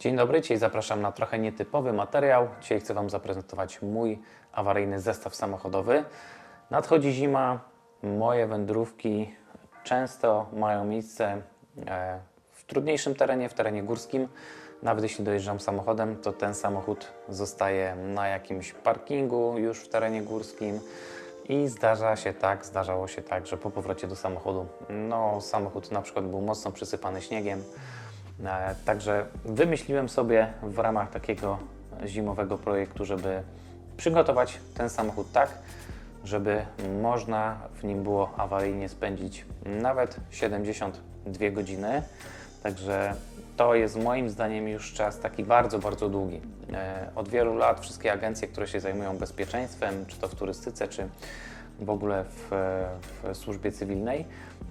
Dzień dobry, dzisiaj zapraszam na trochę nietypowy materiał. Dzisiaj chcę Wam zaprezentować mój awaryjny zestaw samochodowy. Nadchodzi zima, moje wędrówki często mają miejsce e, w trudniejszym terenie, w terenie górskim. Nawet jeśli dojeżdżam samochodem, to ten samochód zostaje na jakimś parkingu już w terenie górskim. I zdarza się tak, zdarzało się tak, że po powrocie do samochodu, no samochód na przykład był mocno przysypany śniegiem, Także wymyśliłem sobie w ramach takiego zimowego projektu, żeby przygotować ten samochód tak, żeby można w nim było awaryjnie spędzić nawet 72 godziny. Także to jest moim zdaniem już czas taki bardzo, bardzo długi. E, Od wielu lat wszystkie agencje, które się zajmują bezpieczeństwem, czy to w turystyce, czy w ogóle w, w służbie cywilnej,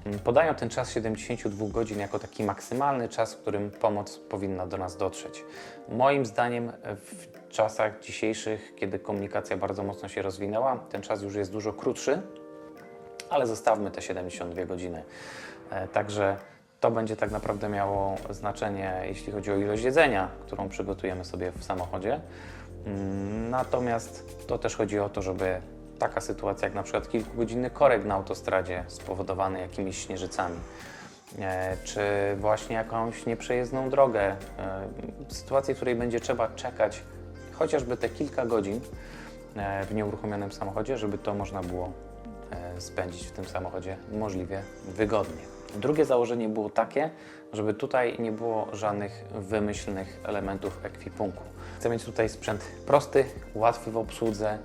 m, podają ten czas 72 godzin jako taki maksymalny czas, w którym pomoc powinna do nas dotrzeć. Moim zdaniem w czasach dzisiejszych, kiedy komunikacja bardzo mocno się rozwinęła, ten czas już jest dużo krótszy, ale zostawmy te 72 godziny. E, Także to będzie tak naprawdę miało znaczenie, jeśli chodzi o ilość jedzenia, którą przygotujemy sobie w samochodzie. Mm, Natomiast to też chodzi o to, żeby taka sytuacja jak na przykład kilkugodzinny korek na autostradzie spowodowany jakimiś śnieżycami, e, czy właśnie jakąś nieprzejezdną drogę, e, sytuację, w której będzie trzeba czekać chociażby te kilka godzin e, w nieuruchomionym samochodzie, żeby to można było spędzić w tym samochodzie możliwie wygodnie. Drugie założenie było takie, żeby tutaj nie było żadnych wymyślnych elementów ekwipunku. Chcę mieć tutaj sprzęt prosty, łatwy w obsłudze,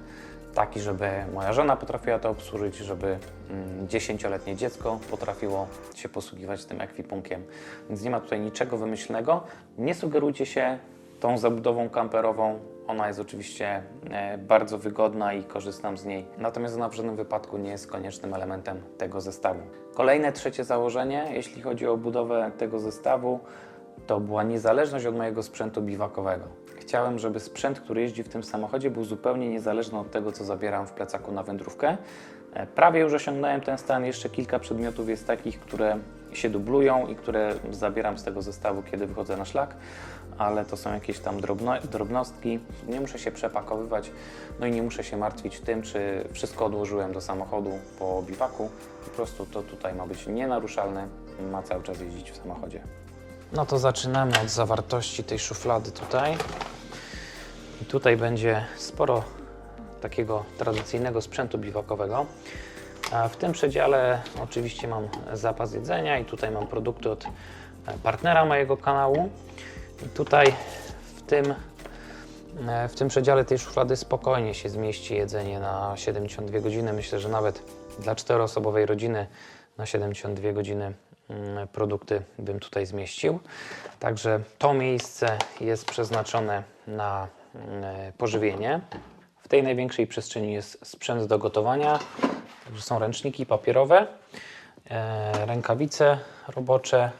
taki, żeby moja żona potrafiła to obsłużyć, żeby mm, dziesięcioletnie dziecko potrafiło się posługiwać tym ekwipunkiem. Więc nie ma tutaj niczego wymyślnego. Nie sugerujcie się tą zabudową kamperową. Ona jest oczywiście e, bardzo wygodna i korzystam z niej. Natomiast ona w żadnym wypadku nie jest koniecznym elementem tego zestawu. Kolejne trzecie założenie, jeśli chodzi o budowę tego zestawu, to była niezależność od mojego sprzętu biwakowego. Chciałem, żeby sprzęt, który jeździ w tym samochodzie, był zupełnie niezależny od tego, co zabieram w plecaku na wędrówkę. E, Prawie już osiągnąłem ten stan. Jeszcze kilka przedmiotów jest takich, które się dublują i które zabieram z tego zestawu, kiedy wychodzę na szlak, ale to są jakieś tam drobno, drobnostki. Nie muszę się przepakowywać, no i nie muszę się martwić tym, czy wszystko odłożyłem do samochodu po biwaku. Po prostu to tutaj ma być nienaruszalne, ma cały czas jeździć w samochodzie. No to zaczynamy od zawartości tej szuflady tutaj. I tutaj będzie sporo takiego tradycyjnego sprzętu biwakowego. A w tym przedziale oczywiście mam zapas jedzenia i tutaj mam produkty od e, partnera mojego kanału. I tutaj w tym, e, w tym przedziale tej szuflady spokojnie się zmieści jedzenie na 72 godziny. Myślę, że nawet dla czteroosobowej rodziny na 72 godziny produkty bym tutaj zmieścił. Także to miejsce jest przeznaczone na mm, pożywienie. W tej największej przestrzeni jest sprzęt do gotowania. Także są ręczniki papierowe, e, rękawice robocze,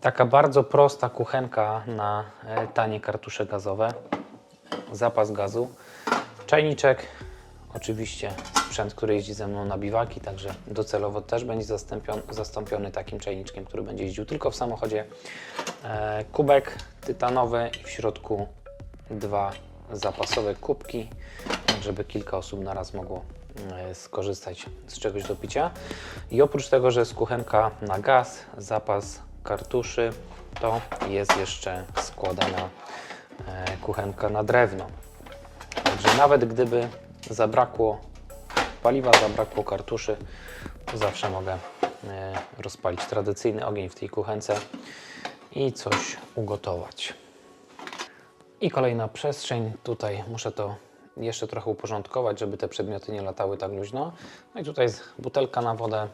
taka bardzo prosta kuchenka na e, tanie kartusze gazowe, zapas gazu, czajniczek, oczywiście sprzęt, który jeździ ze mną na biwaki, także docelowo też będzie zastąpiony, zastąpiony takim czajniczkiem, który będzie jeździł tylko w samochodzie. E, kubek tytanowy i w środku dwa zapasowe kubki, tak żeby kilka osób naraz mogło e, skorzystać z czegoś do picia. I oprócz tego, że jest kuchenka na gaz, zapas kartuszy, to jest jeszcze składana e, kuchenka na drewno. Także nawet gdyby zabrakło paliwa, zabrakło kartuszy, zawsze mogę e, rozpalić tradycyjny ogień w tej kuchence i coś ugotować. I kolejna przestrzeń. Tutaj muszę to jeszcze trochę uporządkować, żeby te przedmioty nie latały tak luźno. No i tutaj jest butelka na wodę.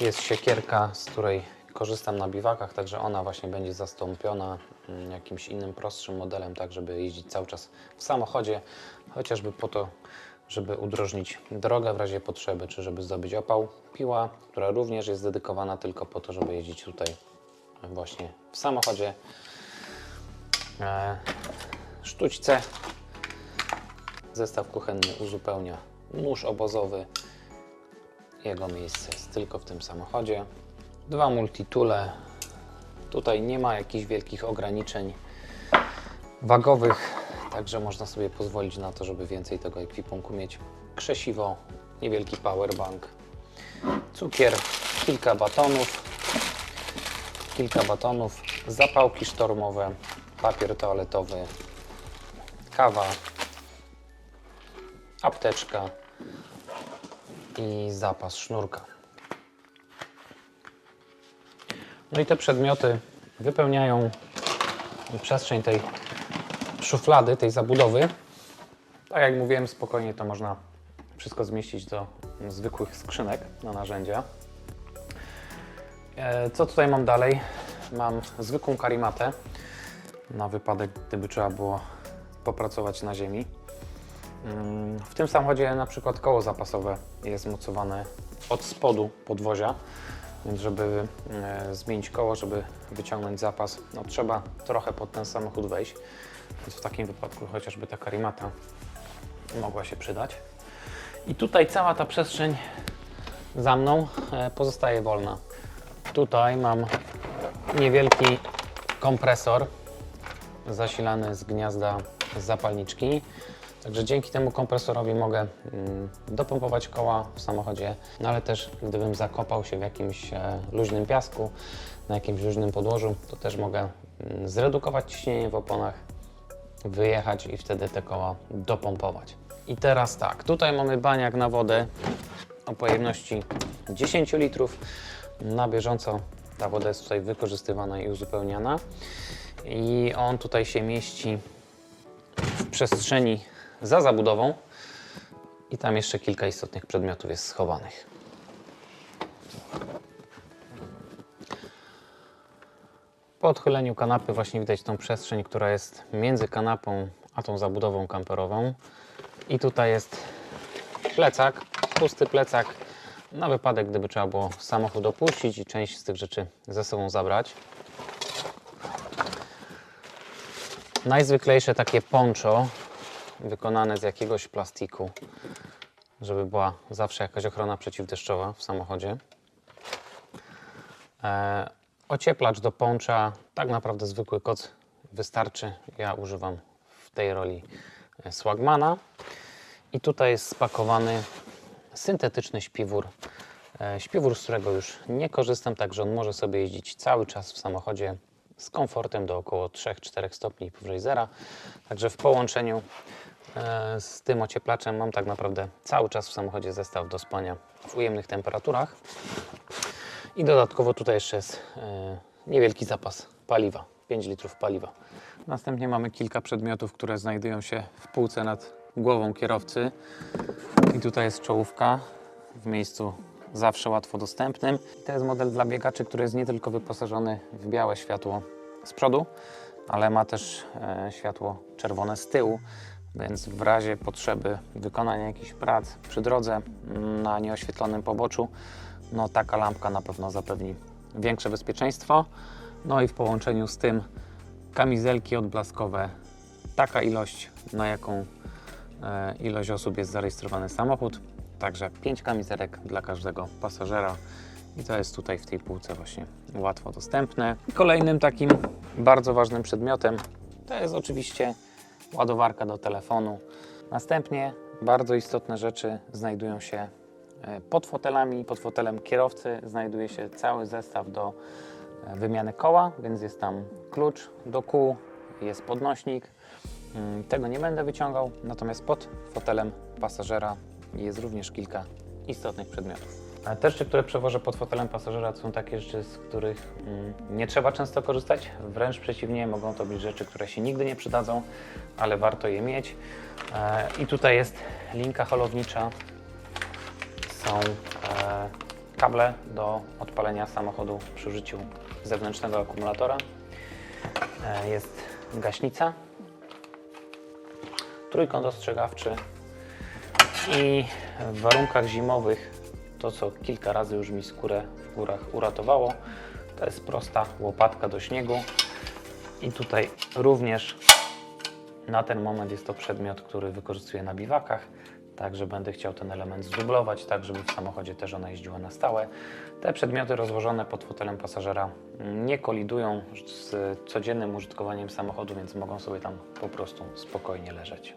Jest siekierka, z której korzystam na biwakach, także ona właśnie będzie zastąpiona mm, jakimś innym, prostszym modelem, tak żeby jeździć cały czas w samochodzie, chociażby po to, żeby udrożnić drogę w razie potrzeby, czy żeby zdobyć opał. Piła, która również jest dedykowana tylko po to, żeby jeździć tutaj właśnie w samochodzie. E, sztućce. Zestaw kuchenny uzupełnia nóż obozowy. Jego miejsce jest tylko w tym samochodzie. Dwa multitule Tutaj nie ma jakichś wielkich ograniczeń wagowych, także można sobie pozwolić na to, żeby więcej tego ekwipunku mieć. Krzesiwo, niewielki powerbank, cukier, kilka batonów, kilka batonów, zapałki sztormowe, papier toaletowy, kawa, apteczka i zapas sznurka. No i te przedmioty wypełniają przestrzeń tej szuflady, tej zabudowy. Tak jak mówiłem, spokojnie to można wszystko zmieścić do zwykłych skrzynek na narzędzia. E, Co tutaj mam dalej? Mam zwykłą karimatę na wypadek, gdyby trzeba było popracować na ziemi. Mm, W tym samochodzie na przykład koło zapasowe jest mocowane od spodu podwozia, więc żeby e, zmienić koło, żeby wyciągnąć zapas, no trzeba trochę pod ten samochód wejść, więc w takim wypadku chociażby ta karimata mogła się przydać. I tutaj cała ta przestrzeń za mną e, pozostaje wolna. Tutaj mam niewielki kompresor zasilany z gniazda zapalniczki. Także dzięki temu kompresorowi mogę mm, dopompować koła w samochodzie, no ale też gdybym zakopał się w jakimś e, luźnym piasku, na jakimś luźnym podłożu, to też mogę mm, zredukować ciśnienie w oponach, wyjechać i wtedy te koła dopompować. I teraz tak, tutaj mamy baniak na wodę o pojemności 10 litrów. Na bieżąco ta woda jest tutaj wykorzystywana i uzupełniana. I on tutaj się mieści w przestrzeni za zabudową i tam jeszcze kilka istotnych przedmiotów jest schowanych. Po odchyleniu kanapy właśnie widać tą przestrzeń, która jest między kanapą a tą zabudową kamperową. I tutaj jest plecak, pusty plecak na wypadek, gdyby trzeba było samochód opuścić i część z tych rzeczy ze sobą zabrać. Najzwyklejsze takie poncho wykonane z jakiegoś plastiku, żeby była zawsze jakaś ochrona przeciwdeszczowa w samochodzie. E, ocieplacz do poncza, tak naprawdę zwykły koc wystarczy. Ja używam w tej roli e, Swagmana. I tutaj jest spakowany syntetyczny śpiwór. E, Śpiwór, z którego już nie korzystam, także on może sobie jeździć cały czas w samochodzie z komfortem do około 3-4 stopni powyżej zera. Także w połączeniu e, z tym ocieplaczem mam tak naprawdę cały czas w samochodzie zestaw do spania w ujemnych temperaturach. I dodatkowo tutaj jeszcze jest e, niewielki zapas paliwa, 5 litrów paliwa. Następnie mamy kilka przedmiotów, które znajdują się w półce nad głową kierowcy. I tutaj jest czołówka w miejscu zawsze łatwo dostępnym. To jest model dla biegaczy, który jest nie tylko wyposażony w białe światło z przodu, ale ma też e, światło czerwone z tyłu, więc w razie potrzeby wykonania jakichś prac przy drodze mm, na nieoświetlonym poboczu, no taka lampka na pewno zapewni większe bezpieczeństwo. No i w połączeniu z tym kamizelki odblaskowe, taka ilość, na jaką e, ilość osób jest zarejestrowany samochód. Także 5 kamizelek dla każdego pasażera i to jest tutaj w tej półce właśnie łatwo dostępne. Kolejnym takim bardzo ważnym przedmiotem to jest oczywiście ładowarka do telefonu. Następnie bardzo istotne rzeczy znajdują się pod fotelami. Pod fotelem kierowcy znajduje się cały zestaw do e, wymiany koła, więc jest tam klucz do kół, jest podnośnik. Mm, Tego nie będę wyciągał, natomiast pod fotelem pasażera jest również kilka istotnych przedmiotów. Te rzeczy, które przewożę pod fotelem pasażera, to są takie rzeczy, z których mm, nie trzeba często korzystać. Wręcz przeciwnie, mogą to być rzeczy, które się nigdy nie przydadzą, ale warto je mieć. E, I tutaj jest linka holownicza. Są e, kable do odpalenia samochodu przy użyciu zewnętrznego akumulatora. E, Jest gaśnica, trójkąt ostrzegawczy i w warunkach zimowych to, co kilka razy już mi skórę w górach uratowało, to jest prosta łopatka do śniegu i tutaj również na ten moment jest to przedmiot, który wykorzystuję na biwakach. Także będę chciał ten element zdublować, tak żeby w samochodzie też ona jeździła na stałe. Te przedmioty rozłożone pod fotelem pasażera nie kolidują z codziennym użytkowaniem samochodu, więc mogą sobie tam po prostu spokojnie leżeć.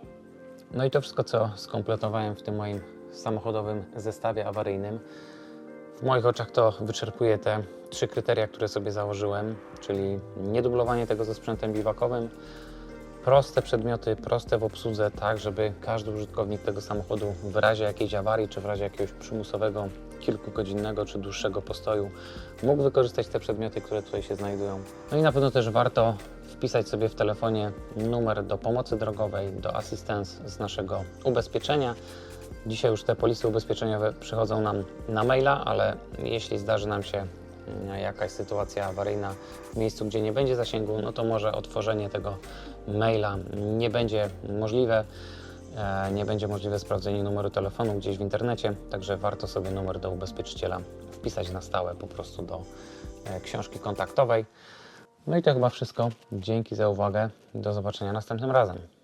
No i to wszystko, co skompletowałem w tym moim samochodowym zestawie awaryjnym. W moich oczach to wyczerpuje te trzy kryteria, które sobie założyłem, czyli niedublowanie tego ze sprzętem biwakowym, proste przedmioty, proste w obsłudze, tak żeby każdy użytkownik tego samochodu w razie jakiejś awarii, czy w razie jakiegoś przymusowego, kilkugodzinnego czy dłuższego postoju mógł wykorzystać te przedmioty, które tutaj się znajdują. No i na pewno też warto wpisać sobie w telefonie numer do pomocy drogowej, do assistance z naszego ubezpieczenia. Dzisiaj już te polisy ubezpieczeniowe przychodzą nam na maila, ale jeśli zdarzy nam się jakaś sytuacja awaryjna w miejscu, gdzie nie będzie zasięgu, no to może otworzenie tego maila nie będzie możliwe. E, Nie będzie możliwe sprawdzenie numeru telefonu gdzieś w internecie, także warto sobie numer do ubezpieczyciela wpisać na stałe po prostu do e, książki kontaktowej. No i to chyba wszystko. Dzięki za uwagę. Do zobaczenia następnym razem.